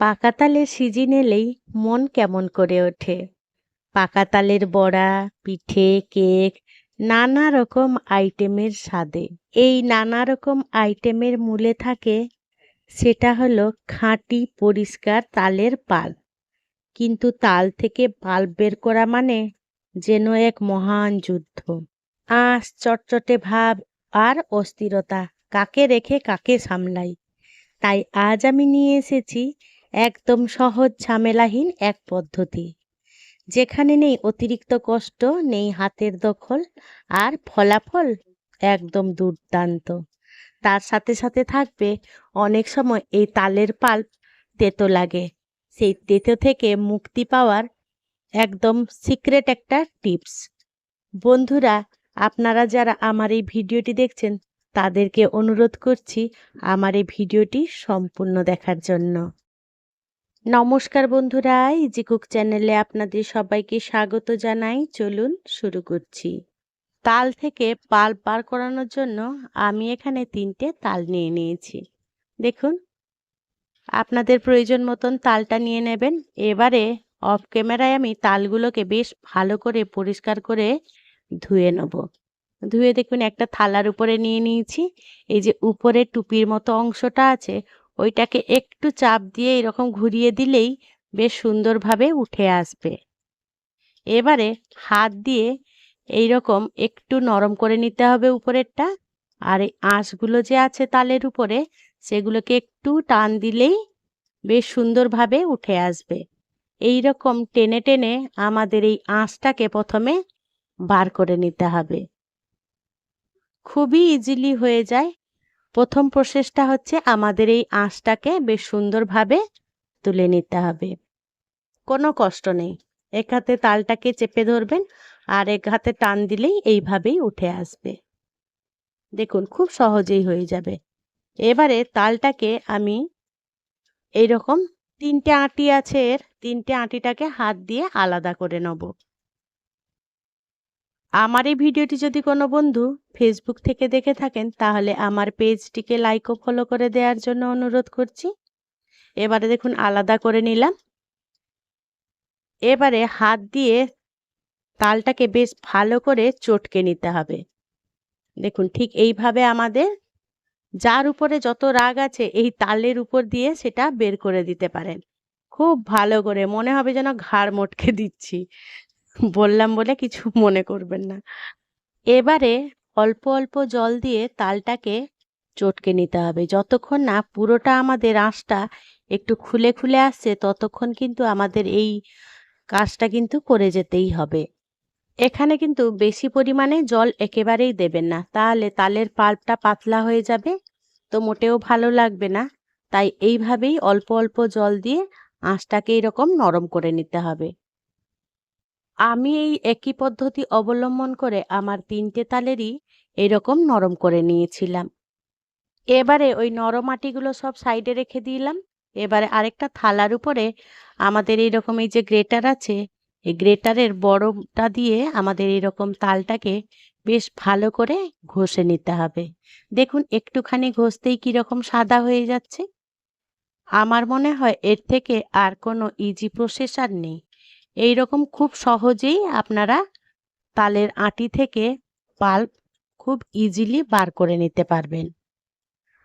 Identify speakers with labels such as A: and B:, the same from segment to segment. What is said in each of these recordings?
A: পাকা তালের সিজন এলেই মন কেমন করে ওঠে। পাকা তালের বড়া, পিঠে, কেক, নানা রকম আইটেমের স্বাদে। এই নানা রকম আইটেমের মূলে থাকে, সেটা হলো খাঁটি পরিষ্কার তালের পাল। কিন্তু তাল থেকে পাল্প বের করা মানে যেন এক মহান যুদ্ধ। আঁশ, চটচটে ভাব আর অস্থিরতা কাকে রেখে কাকে সামলাই? তাই আজ আমি নিয়ে এসেছি একদম সহজ, ঝামেলাহীন এক পদ্ধতি। যেখানে নেই অতিরিক্ত কষ্ট, নেই হাতের দখল আর ফলাফল একদম দুর্দান্ত। তার সাথে সাথে থাকবে অনেক সময় এই তালের পাল্প তেতো লাগে। সেই তেতো থেকে মুক্তি পাওয়ার একদম সিক্রেট একটা টিপস। বন্ধুরা, আপনারা যারা আমার এই ভিডিওটি দেখছেন, তাদেরকে অনুরোধ করছি আমার এই ভিডিওটি সম্পূর্ণ দেখার জন্য। নমস্কার বন্ধুরা ইজি কুক চ্যানেলে আপনাদের সবাইকে স্বাগত জানাই। চলুন শুরু করছি। তাল থেকে পাল বার করানোর জন্য আমি এখানে তিনটে তাল নিয়ে নিয়েছি। দেখুন, আপনাদের প্রয়োজন মতন তালটা নিয়ে নেবেন। এবারে অফ ক্যামেরায় আমি তালগুলোকে বেশ ভালো করে পরিষ্কার করে ধুয়ে নেব। ধুয়ে দেখুন, একটা থালার উপরে নিয়ে নিয়েছি। এই যে উপরে টুপির মতো অংশটা আছে ওইটাকে একটু চাপ দিয়ে এরকম ঘুরিয়ে দিলেই বেশ সুন্দরভাবে উঠে আসবে। এবারে হাত দিয়ে এই রকম একটু নরম করে নিতে হবে উপরেরটা। আর এই আঁশগুলো যে আছে তালের উপরে, সেগুলোকে একটু টান দিলেই বেশ সুন্দরভাবে উঠে আসবে। এই রকম টেনে টেনে আমাদের এই আঁশটাকে প্রথমে বার করে নিতে হবে। খুবই ইজিলি হয়ে যায়। প্রথম প্রসেসটা হচ্ছে আমাদের এই আঁশটাকে বেশ সুন্দরভাবে তুলে নিতে হবে। কোনো কষ্ট নেই। এক হাতে তালটাকে চেপে ধরবেন আর এক হাতে টান দিলেই এইভাবেই উঠে আসবে। দেখুন, খুব সহজেই হয়ে যাবে। এবারে তালটাকে আমি এই রকম তিনটে আঁটি আছে এর, তিনটে আঁটিটাকে হাত দিয়ে আলাদা করে নেব। আমার এই ভিডিওটি যদি কোনো বন্ধু ফেসবুক থেকে দেখে থাকেন, তাহলে আমার পেজটিকে লাইক ও ফলো করে দেওয়ার জন্য অনুরোধ করছি। এবারে দেখুন, আলাদা করে নিলাম। এবারে হাত দিয়ে তালটাকে বেশ ভালো করে চটকে নিতে হবে। দেখুন, ঠিক এইভাবে আমাদের যার উপরে যত রাগ আছে, এই তালের উপর দিয়ে সেটা বের করে দিতে পারেন। খুব ভালো করে, মনে হবে যেন ঘাড় মটকে দিচ্ছি। বললাম বলে কিছু মনে করবেন না। এবারে অল্প অল্প জল দিয়ে তালটাকে চটকে নিতে হবে। যতক্ষণ না পুরোটা আমাদের আঁশটা একটু খুলে খুলে আসছে, ততক্ষণ কিন্তু আমাদের এই কাজটা কিন্তু করে যেতেই হবে। এখানে কিন্তু বেশি পরিমাণে জল একেবারেই দেবেন না। তাহলে তালের পাল্পটা পাতলা হয়ে যাবে, তো মোটেও ভালো লাগবে না। তাই এইভাবেই অল্প অল্প জল দিয়ে আঁশটাকে এরকম নরম করে নিতে হবে। আমি এই একই পদ্ধতি অবলম্বন করে আমার তিনটে তালেরই এরকম নরম করে নিয়েছিলাম। এবারে ওই নরম আটিগুলো সব সাইডে রেখে দিলাম। এবারে আরেকটা থালার উপরে আমাদের এইরকম এই যে গ্রেটার আছে, এই গ্রেটারের বড়টা দিয়ে আমাদের এরকম তালটাকে বেশ ভালো করে ঘষে নিতে হবে। দেখুন একটুখানি ঘষতেই কীরকম সাদা হয়ে যাচ্ছে। আমার মনে হয় এর থেকে আর কোনো ইজি প্রসেস আর নেই। এই রকম খুব সহজেই আপনারা তালের আটি থেকে পাল্প খুব ইজিলি বার করে নিতে পারবেন।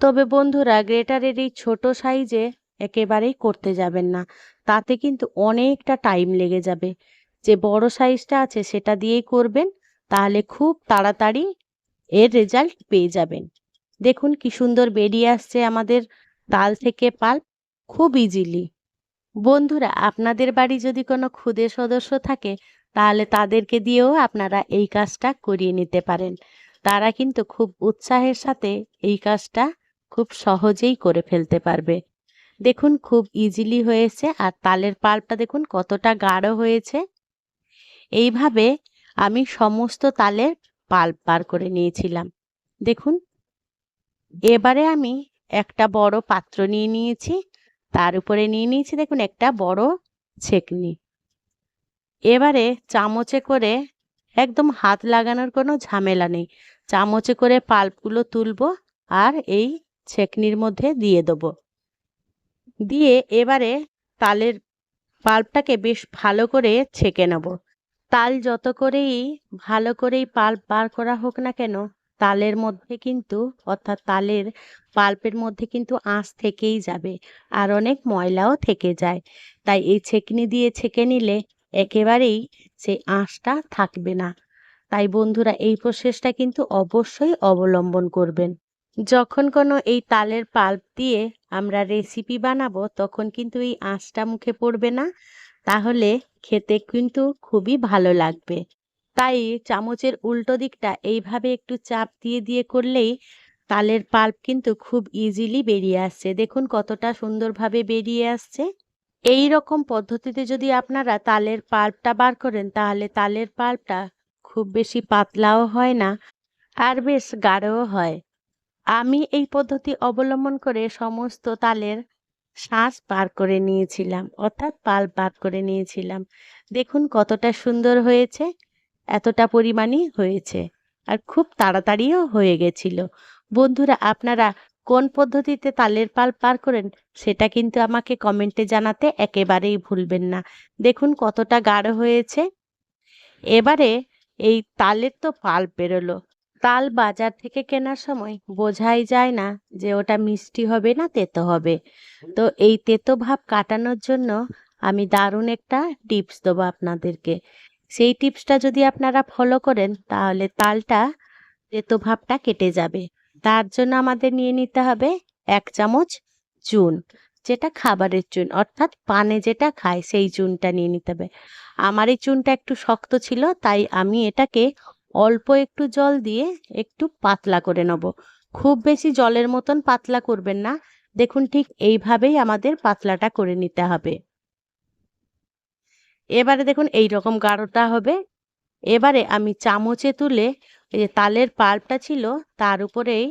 A: তবে বন্ধুরা, গ্রেটারের এই ছোট সাইজে একেবারেই করতে যাবেন না। তাতে কিন্তু অনেকটা টাইম লেগে যাবে। যে বড় সাইজটা আছে সেটা দিয়েই করবেন, তাহলে খুব তাড়াতাড়ি এর রেজাল্ট পেয়ে যাবেন। দেখুন কি সুন্দর বেরিয়ে আসছে আমাদের তাল থেকে পাল্প খুব ইজিলি বন্ধুরা, আপনাদের বাড়ি যদি কোনো ক্ষুদে সদস্য থাকে, তাহলে তাদেরকে দিয়েও আপনারা এই কাজটা করিয়ে নিতে পারেন। তারা কিন্তু খুব উৎসাহের সাথে এই কাজটা খুব সহজেই করে ফেলতে পারবে। দেখুন, খুব ইজিলি হয়েছে, আর তালের পাল্পটা দেখুন কতটা গাঢ় হয়েছে। এইভাবে আমি সমস্ত তালের পাল্প বার করে নিয়েছিলাম। দেখুন, এবারে আমি একটা বড় পাত্র নিয়ে নিয়েছি। তার উপরে নিয়ে নিয়েছি দেখুন একটা বড় ছেকনি। এবারে চামচে করে একদম হাত লাগানোর কোনো ঝামেলা নেই। চামচে করে পাল্পগুলো তুলবো আর এই ছেকনির মধ্যে দিয়ে দেবো। দিয়ে এবারে তালের পাল্পটাকে বেশ ভালো করে ছেঁকে নেব। তাল যত করেই, ভালো করেই পাল্প বার করা হোক না কেন তালের মধ্যে কিন্তু, অর্থাৎ তালের পাল্পের মধ্যে কিন্তু আঁশ থেকেই যাবে আর অনেক ময়লাও থেকে যায়। তাই এই ছেঁকনি দিয়ে ছেঁকে নিলে একেবারেই সেই আঁশটা থাকবে না। তাই বন্ধুরা, এই প্রসেসটা কিন্তু অবশ্যই অবলম্বন করবেন। যখন কোনো এই তালের পাল্প দিয়ে আমরা রেসিপি বানাবো, তখন কিন্তু এই আঁশটা মুখে পড়বে না। তাহলে খেতে কিন্তু খুবই ভালো লাগবে। তাই চামচের উল্টো দিকটা এইভাবে একটু চাপ দিয়ে দিয়ে করলেই তালের পাল্প কিন্তু খুব ইজিলি বেরিয়ে আসছে। দেখুন কতটা সুন্দরভাবে বেরিয়ে আসছে। এই রকম পদ্ধতিতে যদি আপনারা তালের পাল্পটা বার করেন, তাহলে তালের পাল্পটা খুব বেশি পাতলাও হয় না আর বেশ গাঢ়ও হয়। আমি এই পদ্ধতি অবলম্বন করে সমস্ত তালের শ্বাস বার করে নিয়েছিলাম, অর্থাৎ পাল্প বার করে নিয়েছিলাম। দেখুন কতটা সুন্দর হয়েছে। এতটা পরিমাণই হয়েছে। আর খুব তাড়াতাড়িও হয়ে গেছিল। বন্ধুরা, আপনারা কোন পদ্ধতিতে তালের পাল্প পার করেন, সেটা কিন্তু আমাকে কমেন্টে জানাতে একেবারেই ভুলবেন না। দেখুন কতটা গাঢ় হয়েছে। এবারে এই তালের তো পাল্প বেরোলো তাল বাজার থেকে কেনার সময় বোঝাই যায় না যে ওটা মিষ্টি হবে না তেতো হবে। তো এই তেতো ভাব কাটানোর জন্য আমি দারুণ একটা টিপস দেবো আপনাদেরকে। সেই টিপসটা যদি আপনারা ফলো করেন, তাহলে তালটা, তেতো ভাবটা কেটে যাবে। তার জন্য আমাদের নিয়ে নিতে হবে এক চামচ চুন, যেটা খাবারের চুন, অর্থাৎ পানে যেটা খায় সেই চুনটা নিয়ে নিতে হবে। আমার এই চুনটা একটু শক্ত ছিল, তাই আমি এটাকে অল্প একটু জল দিয়ে একটু পাতলা করে নেব। খুব বেশি জলের মতন পাতলা করবেন না। দেখুন ঠিক এইভাবেই আমাদের পাতলাটা করে নিতে হবে। এবারে দেখুন এই রকম গাঢ়টা হবে। এবারে আমি চামচে তুলে এই যে তালের পাল্পটা ছিল, তার উপরেই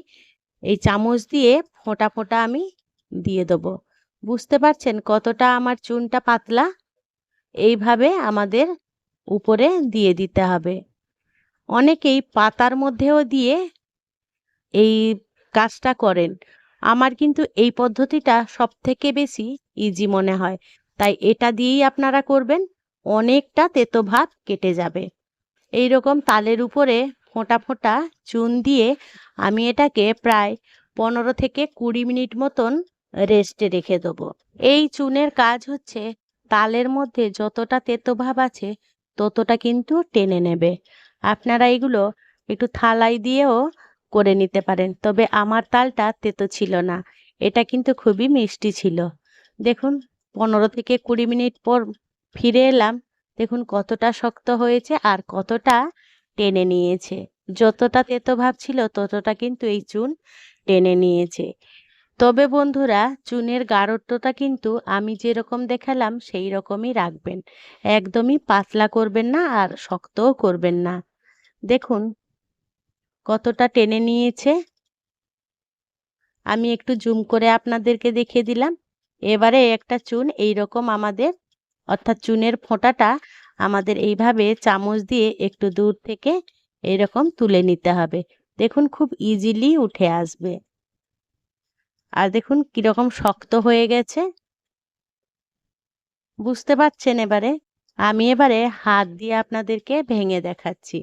A: এই চামচ দিয়ে ফোঁটা ফোঁটা আমি দিয়ে দেবো। বুঝতে পারছেন কতটা আমার চুনটা পাতলা? এইভাবে আমাদের উপরে দিয়ে দিতে হবে। অনেকেই পাতার মধ্যেও দিয়ে এই কাজটা করেন। আমার কিন্তু এই পদ্ধতিটা সব থেকে বেশি ইজি মনে হয়। তাই এটা দিয়েই আপনারা করবেন। অনেকটা তেতো ভাব কেটে যাবে। এই রকম তালের উপরে ফোঁটা ফোঁটা চুন দিয়ে আমি এটাকে প্রায় পনেরো থেকে কুড়ি মিনিট মতন রেস্টে রেখে দেবো। এই চুনের কাজ হচ্ছে তালের মধ্যে যতটা তেতো ভাব আছে ততটা কিন্তু টেনে নেবে। আপনারা এগুলো একটু থালাই দিয়েও করে নিতে পারেন, তবে আমার তালটা তেতো ছিল না। এটা কিন্তু খুবই মিষ্টি ছিল। দেখুন, পনেরো থেকে কুড়ি মিনিট পর ফিরে এলাম। দেখুন কতটা শক্ত হয়েছে আর কতটা টেনে নিয়েছে। যতটা তেতো ভাব ছিল ততটা কিন্তু এই চুন টেনে নিয়েছে। তবে বন্ধুরা, চুনের গাঢ়ত্বটা কিন্তু আমি যেরকম দেখালাম সেই রকমই রাখবেন। একদমই পাতলা করবেন না আর শক্তও করবেন না। দেখুন কতটা টেনে নিয়েছে। আমি একটু জুম করে আপনাদেরকে দেখিয়ে দিলাম। এবারে একটা চুন এই রকম আমাদের অর্থাৎ চুনের ফোঁটাটা আমাদের এইভাবে চামচ দিয়ে একটু দূর থেকে এরকম তুলে নিতে হবে। দেখুন খুব ইজিলি উঠে আসবে। আর দেখুন কীরকম শক্ত হয়ে গেছে। বুঝতে পারছেন এবারে? আমি এবারে হাত দিয়ে আপনাদেরকে ভেঙে দেখাচ্ছি।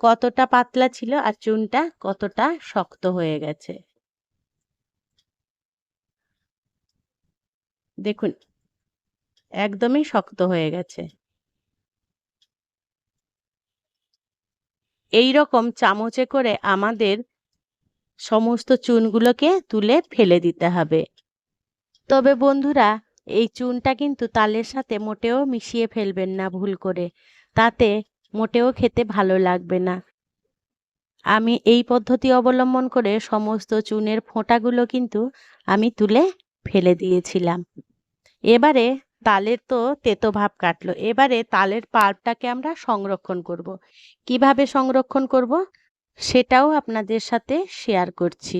A: কতটা পাতলা ছিল আর চুনটা কতটা শক্ত হয়ে গেছে। দেখুন একদমই শক্ত হয়ে গেছে। এই রকম চামচে করে আমাদের সমস্ত চুনগুলোকে তুলে ফেলে দিতে হবে। তবে বন্ধুরা, এই চুনটা কিন্তু তালের সাথে মোটেও মিশিয়ে ফেলবেন না ভুল করে। তাতে মোটেও খেতে ভালো লাগবে না। আমি এই পদ্ধতি অবলম্বন করে সমস্ত চুনের ফোঁটাগুলো কিন্তু আমি তুলে ফেলে দিয়েছিলাম। এবারে তালের তো তেতো ভাব কাটলো। এবারে তালের পাল্পটাকে আমরা সংরক্ষণ করব। কীভাবে সংরক্ষণ করব? সেটাও আপনাদের সাথে শেয়ার করছি।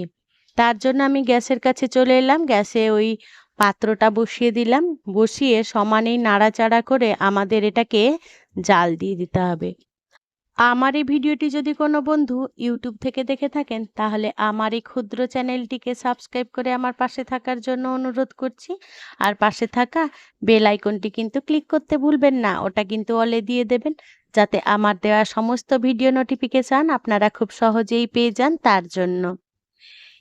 A: তার জন্য আমি গ্যাসের কাছে চলে এলাম। গ্যাসে ওই পাত্রটা বসিয়ে দিলাম। বসিয়ে সমানেই নাড়াচাড়া করে আমাদের এটাকে জাল দিয়ে দিতে হবে। আমার এই ভিডিওটি যদি কোনো বন্ধু ইউটিউব থেকে দেখে থাকেন, তাহলে আমার এই ক্ষুদ্র চ্যানেলটিকে সাবস্ক্রাইব করে আমার পাশে থাকার জন্য অনুরোধ করছি। আর পাশে থাকা বেল আইকনটি কিন্তু ক্লিক করতে ভুলবেন না, ওটা কিন্তু অলে দিয়ে দেবেন, যাতে আমার দেওয়া সমস্ত ভিডিও নোটিফিকেশান আপনারা খুব সহজেই পেয়ে যান তার জন্য।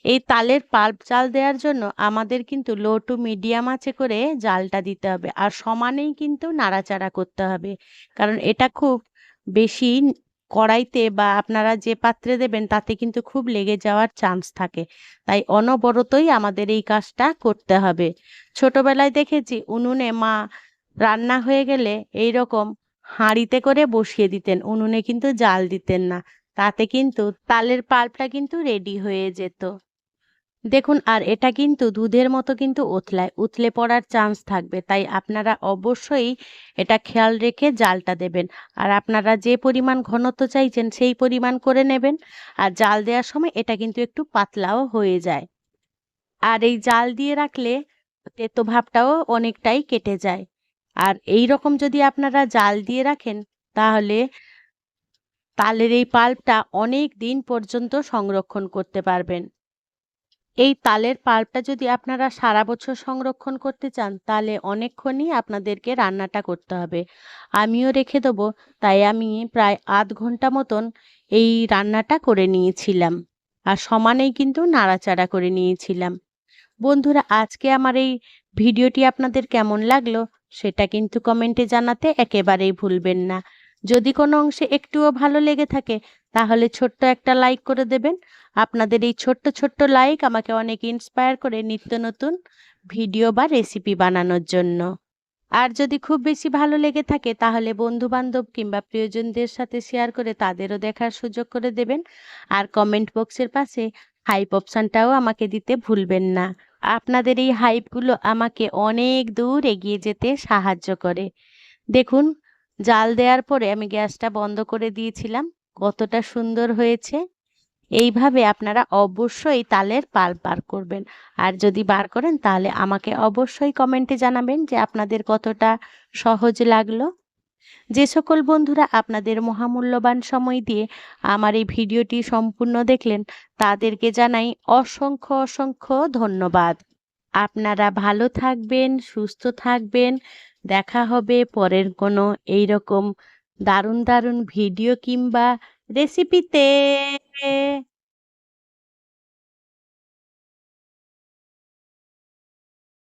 A: এই তালের পাল্প জাল দেওয়ার জন্য আমাদের কিন্তু লো টু মিডিয়াম আছে করে জালটা দিতে হবে, আর সমানেই কিন্তু নাড়াচাড়া করতে হবে, কারণ এটা খুব বেশি কড়াইতে বা আপনারা যে পাত্রে দেবেন তাতে কিন্তু খুব লেগে যাওয়ার চান্স থাকে। তাই অনবরতই আমাদের এই কাজটা করতে হবে। ছোটবেলায় দেখেছি, উনুনে মা রান্না হয়ে গেলে এই রকম হাঁড়িতে করে বসিয়ে দিতেন, উনুনে কিন্তু জাল দিতেন না। তাতে কিন্তু তালের পাল্পটা কিন্তু রেডি হয়ে যেত। দেখুন, আর এটা কিন্তু দুধের মতো কিন্তু উথলায়, উথলে পড়ার চান্স থাকবে। তাই আপনারা অবশ্যই এটা খেয়াল রেখে জালটা দেবেন। আর আপনারা যে পরিমাণ ঘনত্ব চাইছেন সেই পরিমাণ করে নেবেন। আর জাল দেওয়ার সময় এটা কিন্তু একটু পাতলাও হয়ে যায়। আর এই জাল দিয়ে রাখলে তেতো ভাবটাও অনেকটাই কেটে যায়। আর এই রকম যদি আপনারা জাল দিয়ে রাখেন, তাহলে তালের এই পাল্পটা অনেক দিন পর্যন্ত সংরক্ষণ করতে পারবেন। এই তালের পাল্পটা যদি আপনারা সারা বছর সংরক্ষণ করতে চান, তাহলে অনেকক্ষণই আপনাদেরকে রান্নাটা করতে হবে। আমিও রেখে দেবো, তাই আমি প্রায় আধ ঘণ্টা মতন এই রান্নাটা করে নিয়েছিলাম। আর সমানেই কিন্তু নাড়াচাড়া করে নিয়েছিলাম। বন্ধুরা, আজকে আমার এই ভিডিওটি আপনাদের কেমন লাগল, সেটা কিন্তু কমেন্টে জানাতে একেবারেই ভুলবেন না। যদি কোনো অংশে একটুও ভালো লেগে থাকে তাহলে ছোট্ট একটা লাইক করে দেবেন। আপনাদের এই ছোট্ট ছোট্ট লাইক আমাকে অনেক ইন্সপায়ার করে নিত্য নতুন ভিডিও বা রেসিপি বানানোর জন্য। আর যদি খুব বেশি ভালো লেগে থাকে, তাহলে বন্ধু বান্ধব কিংবা প্রিয়জনদের সাথে শেয়ার করে তাদেরও দেখার সুযোগ করে দেবেন। আর কমেন্ট বক্সের পাশে হাইপ অপশানটাও আমাকে দিতে ভুলবেন না। আপনাদের এই হাইপগুলো আমাকে অনেক দূর এগিয়ে যেতে সাহায্য করে। দেখুন, জাল দেওয়ার পরে আমি গ্যাসটা বন্ধ করে দিয়েছিলাম। কতটা সুন্দর হয়েছে। এইভাবে আপনারা অবশ্যই তালের পাল বার করবেন। আর যদি বার করেন, তাহলে আমাকে অবশ্যই কমেন্টে জানাবেন যে আপনাদের কতটা সহজ লাগল। যে সকল বন্ধুরা আপনাদের মহামূল্যবান সময় দিয়ে আমার এই ভিডিওটি সম্পূর্ণ দেখলেন, তাদেরকে জানাই অসংখ্য অসংখ্য ধন্যবাদ। আপনারা ভালো থাকবেন, সুস্থ থাকবেন। দেখা হবে পরের কোনো এই রকম দারুণ দারুণ ভিডিও কিংবা রেসিপিতে